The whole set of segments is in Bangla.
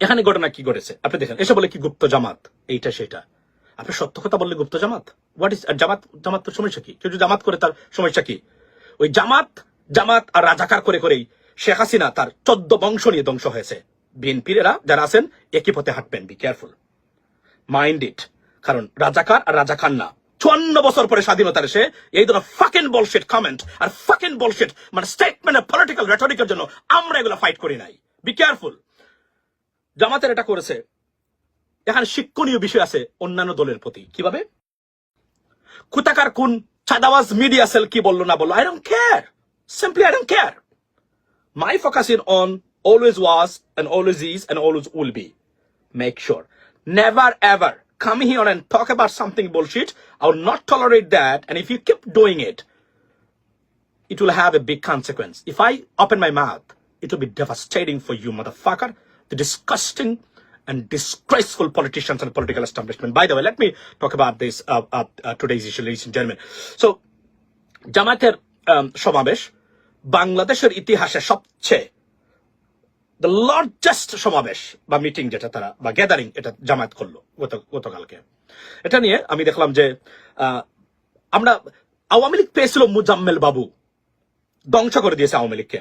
এখানে ঘটনা কি ঘটেছে? আপনি দেখেন, এসে বলে কি গুপ্ত জামাত? এইটা সেটা। আপনি সত্য কথা বললে গুপ্ত জামাত? হোয়াট ইজ জামাত জামাত তো সমস্যা কি? কেউ জামাত করে তার সমস্যা কি? ওই জামাত জামাত আর রাজাকার করে করেই শেখ হাসিনা তার চোদ্দ বংশ নিয়ে ধ্বংস হয়েছে। বিএনপির এরা যারা আছেন, একই পথে হাঁটবেন বি কেয়ারফুল মাইন্ড ইট কারণ রাজাকার আর রাজাকার না। চুয়ান্ন বছর পরে স্বাধীনতার এসে এই ধরনের ফাকেন বলশেট কমেন্ট আর ফাকেন বলশেট মানে স্টেটমেন্ট পলিটিক্যাল রেটরিকের জন্য আমরা এগুলো ফাইট করি নাই। বি কেয়ারফুল জামাতের এটা করেছে এখানে শিক্ষণীয় বিষয় আছে অন্যান্য দলের প্রতি কীভাবে কুতাকার কোন চাঁদাওয়াজ মিডিয়া সেল কি বলল না বলল I don't care simply I don't care my focus in on always was and always is and always will be make sure never ever come here and talk about something bullshit i will not tolerate that and if you keep doing it it will have a big consequence if i open my mouth it will be devastating for you motherfucker the disgusting and disgraceful politicians and political establishment by the way let me talk about this uh, uh, uh, today's issue ladies and gentlemen so জামাতের um, সমাবেশ বাংলাদেশের ইতিহাসে সবচেয়ে দ্য লার্জেস্ট সমাবেশ বা মিটিং যেটা তারা বা গ্যাদারিং এটা জামায়াত করল গত গতকালকে এটা নিয়ে আমি দেখলাম যে আমরা আওয়ামী লীগ পেয়েছিল মুজাম্মেল বাবু ধ্বংস করে দিয়েছে আওয়ামী লীগকে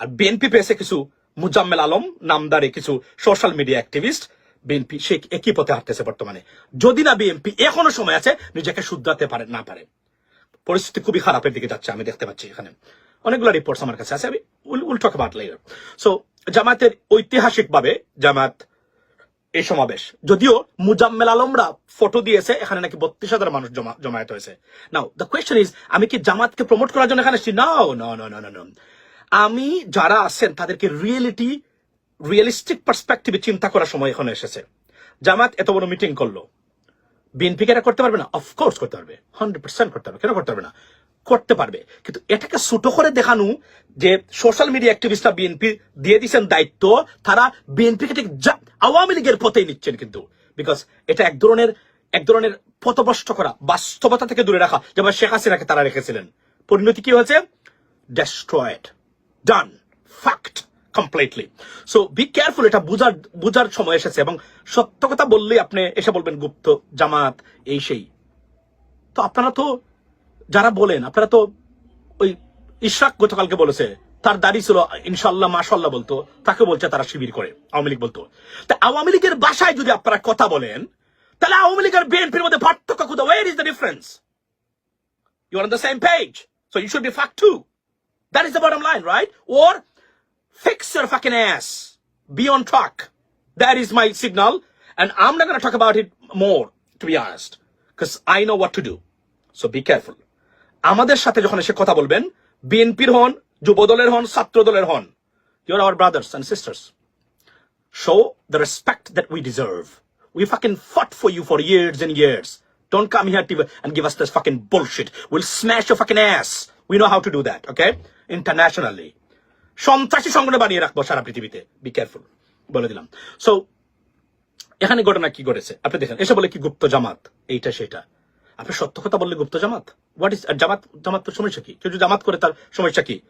আর বিএনপি পেয়েছে কিছু মুজাম্মেল আলম, নামদারে কিছু সোশ্যাল মিডিয়া অ্যাক্টিভিস্ট, বিএনপি, সে একই পথে হাঁটতেছে বর্তমানে। যদি না বিএনপি এখনও সময় আছে, নিজেকে শুধরাতে পারে, না পারে। পরিস্থিতি খুবই খারাপের দিকে যাচ্ছে, আমি দেখতে পাচ্ছি এখানে। অনেকগুলো রিপোর্টস আমার কাছে আছে, আমি টক অ্যাবাউট লেটার সো জামাতের ঐতিহাসিকভাবে জামাত এই সমাবেশ, যদিও মুজাম্মেল আলমরা ফটো দিয়েছে, এখানে নাকি বত্রিশ হাজার মানুষ জমা, জমায়েত হয়েছে। নাও দ্য কোয়েশ্চেন ইজ আমি কি জামাতকে প্রমোট করার জন্য এখানে এসেছি now no no no no আমি যারা আছেন, তাদেরকে রিয়েলিটি রিয়েলিস্টিক পার্সপেক্টিভে চিন্তা করার সময় এখন এসেছে। জামাত এত বড় মিটিং করল। বিএনপি এটা করতে পারবে না? অফকোর্স করতে পারবে। হান্ড্রেড পার্সেন্ট করতে পারবে। কেন করতে পারবে না? করতে পারবে। কিন্তু এটাকে ছোট করে দেখানো যে সোশ্যাল মিডিয়া অ্যাক্টিভিস্টরা বিএনপি দিয়ে দিচ্ছেন দায়িত্ব, তারা বিএনপিকে ঠিক আওয়ামী লীগের পথেই নিচ্ছেন কিন্তু। বিকজ এটা এক ধরনের এক ধরনের পথভ্রষ্ট করা, বাস্তবতা থেকে দূরে রাখা। যেমন শেখ হাসিনাকে তারা রেখেছিলেন। পরিণতি কি হয়েছে? Destroyed done fact completely so be careful এটা বুঝার বুঝার সময় এসেছে এবং সত্য কথা বললেই আপনি এসে বলবেন গুপ্ত, জামাত, এই সেই। তো আপনারা তো যারা বলেন, আপনারা তো ওই ইশরাক গতকালকে বলেছে, তার দাড়ি ছিল ইনশাল্লাহ মাশাল্লাহ বলতো, তাকে বলছে তারা শিবির করে, আওয়ামী লীগ বলতো। তা আওয়ামী লীগের বাসায় যদি আপনারা কথা বলেন, তাহলে আওয়ামী লীগ আর বিএনপির মধ্যে পার্থক্য কোথাও where is the difference you are on the same page so you should be fact to That is the bottom line, right? Or fix your fucking ass. Be on track. That is my signal. And I'm not going to talk about it more, to be honest. Because I know what to do. So be careful. আমাদের সাথে যখন এসে কথা বলবেন বিএনপির হন যুব দলের হন ছাত্র দলের হন your our brothers and sisters show the respect that we deserve. We fucking fought for you for years and years. Don't come here to, and give us this fucking bullshit. We'll smash your fucking ass. We know how to do that, okay? Internationally. সন্ত্রাসী সংগঠন বানিয়ে রাখব সারা পৃথিবীতে। বি কেয়ারফুল বলে দিলাম। সো এখানে ঘটনা কি ঘটেছে? আপনি দেখেন, এসে বলে কি গুপ্ত জামাত? এইটা, সেটা। আপনি সত্য কথা বললে গুপ্ত জামাত? হোয়াট ইজ জামাত জামাত সমস্যা কি? কেউ যদি জামাত করে, তার সমস্যা কি?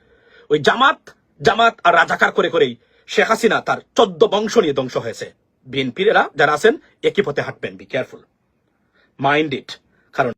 ওই জামাত জামাত আর রাজাকার করে, করেই শেখ হাসিনা তার চোদ্দ বংশ নিয়ে ধ্বংস হয়েছে। বিএনপির এরা যারা আছেন, একই পথে হাঁটবেন। বি কেয়ারফুল মাইন্ড ইট কারণ